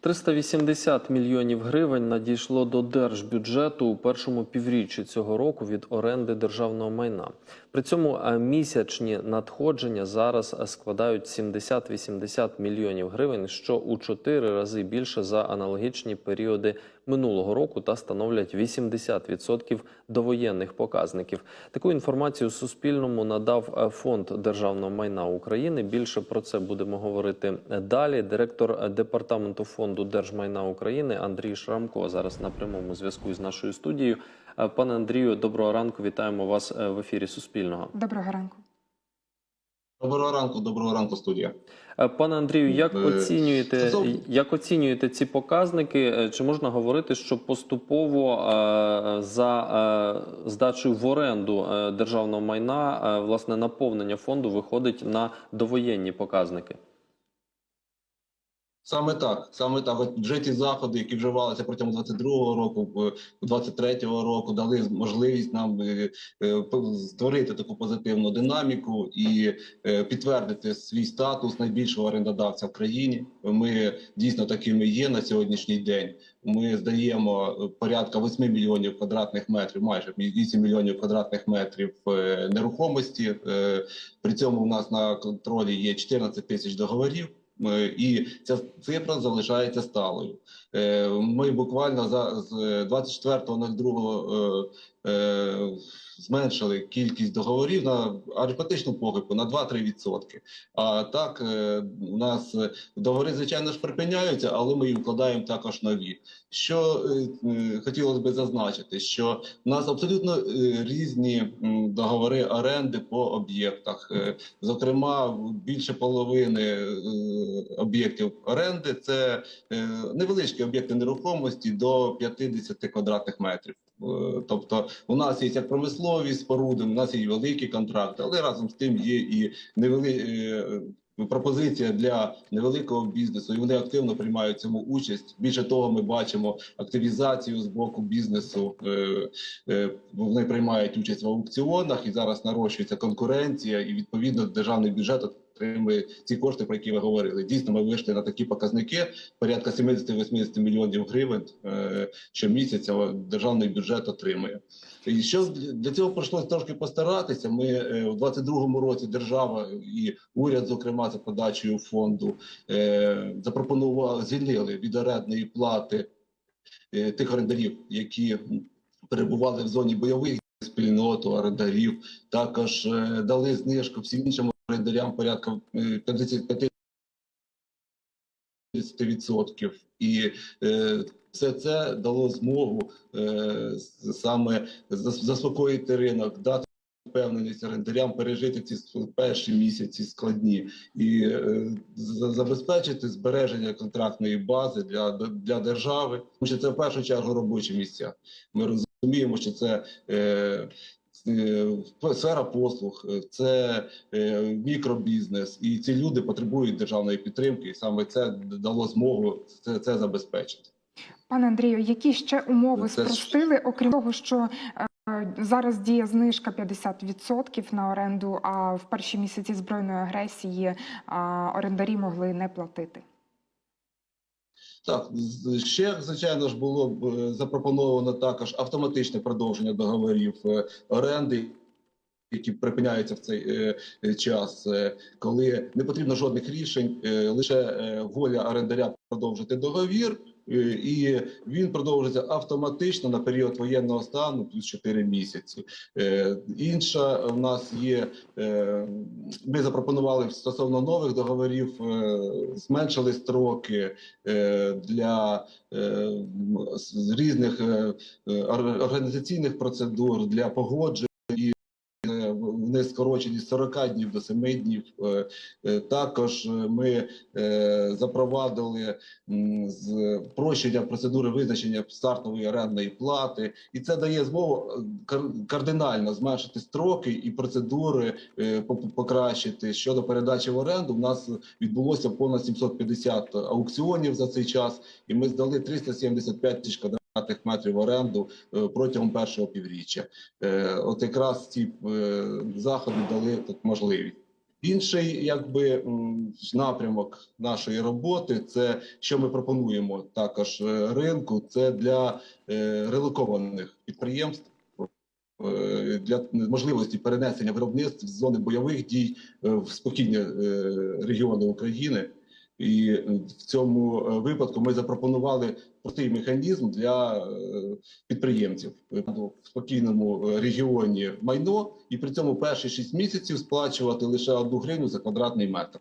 380 мільйонів гривень надійшло до держбюджету у першому півріччі цього року від оренди державного майна. При цьому е, місячні надходження зараз е, складають 70-80 мільйонів гривень, що у чотири рази більше за аналогічні періоди минулого року та становлять 80% довоєнних показників. Таку інформацію Суспільному надав е, фонд державного майна України. Більше про це будемо говорити далі. Директор департаменту фонду держмайна України Андрій Шрамко зараз на прямому зв'язку з нашою студією. Е, Пане Андрію, доброго ранку. Вітаємо вас е, в ефірі Суспільного. Доброго ранку. Доброго ранку, доброго ранку, студія. Е, Пане Андрію, як оцінюєте як оцінюєте ці показники? Чи можна говорити, що поступово за здачею в оренду державного майна власне наповнення фонду виходить на довоєнні показники? Саме так, саме так. От вже ті заходи, які вживалися протягом 22-го року, в- 23-го року, дали можливість нам е, е, створити таку позитивну динаміку і е, підтвердити свій статус найбільшого орендодавця в країні. Ми дійсно такими є на сьогоднішній день. Ми здаємо порядка 8 мільйонів квадратних метрів, майже 8 мільйонів квадратних метрів нерухомості. При цьому у нас на контролі є 14 тисяч договорів. Е, І ця цифра залишається сталою. Е, Ми буквально за з 24.02 е, зменшили кількість договорів на арифметичну похибку на 2-3%. А так е, у нас е, договори, звичайно ж, припиняються, але ми і вкладаємо також нові. Що е, е, хотілося б зазначити, що у нас абсолютно е, різні договори оренди по об'єктах. Е, Зокрема, більше половини е, об'єктів оренди це е, невеличкі об'єкти нерухомості до 50 квадратних метрів. Е, Тобто, у нас є як промислові споруди, у нас є великі контракти, але разом з тим є і невели... е, пропозиція для невеликого бізнесу, і вони активно приймають цьому участь. Більше того, ми бачимо активізацію з боку бізнесу. Е, е, Вони приймають участь в аукціонах, і зараз нарощується конкуренція, і відповідно державний бюджет отримує ці кошти, про які ви говорили. Дійсно, ми вийшли на такі показники порядка 70-80 мільйонів гривень е, щомісяця державний бюджет отримує. І що для цього прийшлося трошки постаратися. Ми е, у 22-му році держава і уряд, зокрема, за подачею фонду е, запропонували звільнили від орендної плати тих орендарів, які перебували в зоні бойових спільноту орендарів. Також дали знижку всім іншим орендарям порядка е, 55 30%. І е, все це дало змогу е, саме заспокоїти ринок, дати впевненість орендарям пережити ці перші місяці складні і е, забезпечити збереження контрактної бази для, для держави. Тому що це в першу чергу робочі місця. Ми розуміємо, що це. Е, е, Сфера послуг, е, це е, мікробізнес, і ці люди потребують державної підтримки, і саме це дало змогу це, це забезпечити. Пане Андрію, які ще умови Це ж- спростили, окрім того, що е, зараз діє знижка 50% на оренду, а в перші місяці збройної агресії е, орендарі могли не платити. Так, ще звичайно ж було б е, запропоновано також автоматичне продовження договорів е, оренди. Які припиняються в цей е, час, коли не потрібно жодних рішень, лише воля орендаря продовжити договір, і він продовжується автоматично на період воєнного стану плюс 4 місяці. Е, інша в нас є. Е, ми запропонували стосовно нових договорів, е, зменшили строки е, для е, різних е, е, ор- організаційних процедур для погоджень. Вони скорочені з 40 днів до 7 днів. Е, е, Також е, ми запровадили прощення процедури визначення стартової орендної плати, і це дає змогу кардинально зменшити строки і процедури по- покращити щодо передачі в оренду. У нас відбулося понад 750 аукціонів за цей час, і ми здали 375 тисяч квадратних метрів оренду е, протягом першого півріччя. Е, От якраз ці е, заходи дали тут можливість. Інший якби напрямок нашої роботи це що ми пропонуємо також ринку. Це для релокованих підприємств. Для можливості перенесення виробництв з зони бойових дій в спокійні регіони України, і е, в цьому е, випадку ми запропонували простий механізм для е, підприємців в спокійному регіоні майно, і при цьому перші 6 місяців сплачувати лише одну гривню за квадратний метр.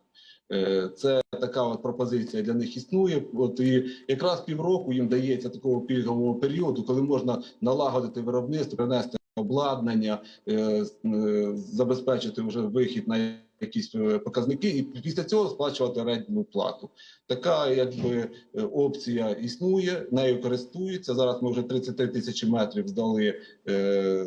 Це така от пропозиція для них існує. От і якраз півроку їм дається такого пільгового періоду, коли можна налагодити виробництво, принести обладнання, забезпечити вже вихід на якісь е, показники, і після цього сплачувати орендну плату. Така якби е, опція існує, нею користуються. Зараз ми вже 33 тисячі метрів здали е,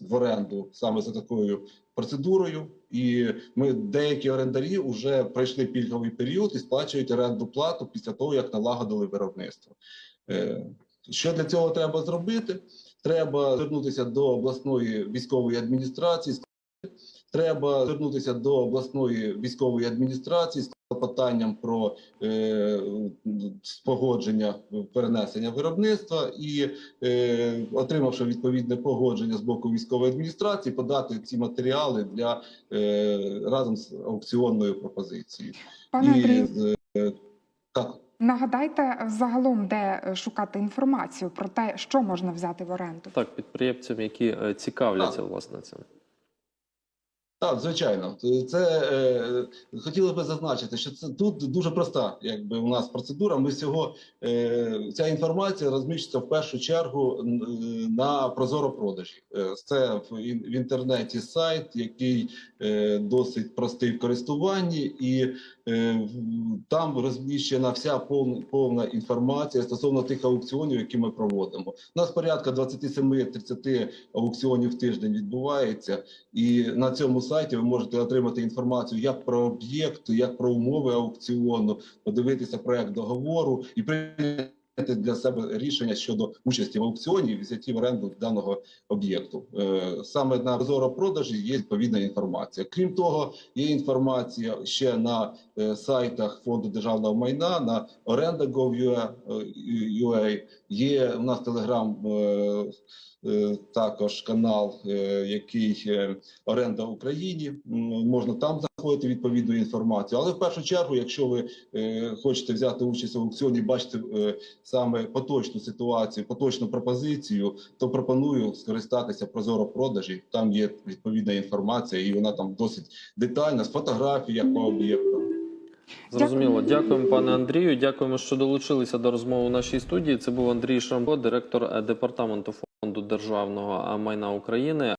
в оренду саме за такою процедурою. І ми деякі орендарі вже пройшли пільговий період і сплачують орендну плату після того, як налагодили виробництво. Е, Що для цього треба зробити? Треба звернутися до обласної військової адміністрації. Треба звернутися до обласної військової адміністрації з клопотанням про е, погодження перенесення виробництва і, е, отримавши відповідне погодження з боку військової адміністрації, подати ці матеріали для е, разом з аукціонною пропозицією. Пане Андрію, з, е, так. нагадайте загалом, де шукати інформацію про те, що можна взяти в оренду. Так, підприємцям, які е, цікавляться Так. власне цим. Так, звичайно, це е, хотілося б зазначити, що це тут дуже проста, якби у нас процедура. Ми всього е, ця інформація розміщується в першу чергу е, на Прозоро продажі. Е, це в, в інтернеті сайт, який е, досить простий в користуванні, і е, там розміщена вся повна, повна інформація стосовно тих аукціонів, які ми проводимо. У нас порядка 27-30 аукціонів в тиждень відбувається. І на цьому сайті ви можете отримати інформацію як про об'єкт, як про умови аукціону, подивитися проект договору і прийняти для себе рішення щодо участі в аукціоні і взятті в оренду даного об'єкту. Е, Саме на Прозоро продажі є відповідна інформація. Крім того, є інформація ще на е, сайтах фонду державного майна на оренда.gov.ua, Є у нас телеграм. е, е, Також канал, е, який е, оренда Україні. Можна там знаходити відповідну інформацію. Але в першу чергу, якщо ви е, хочете взяти участь в аукціоні, бачите е, саме поточну ситуацію, поточну пропозицію, то пропоную скористатися прозоро продажі. Там є відповідна інформація, і вона там досить детальна з фотографій, як по об'єктам. Зрозуміло. Дякуємо, пане Андрію. Дякуємо, що долучилися до розмови у нашій студії. Це був Андрій Шрамбо, директор е, департаменту фонду державного е, майна України.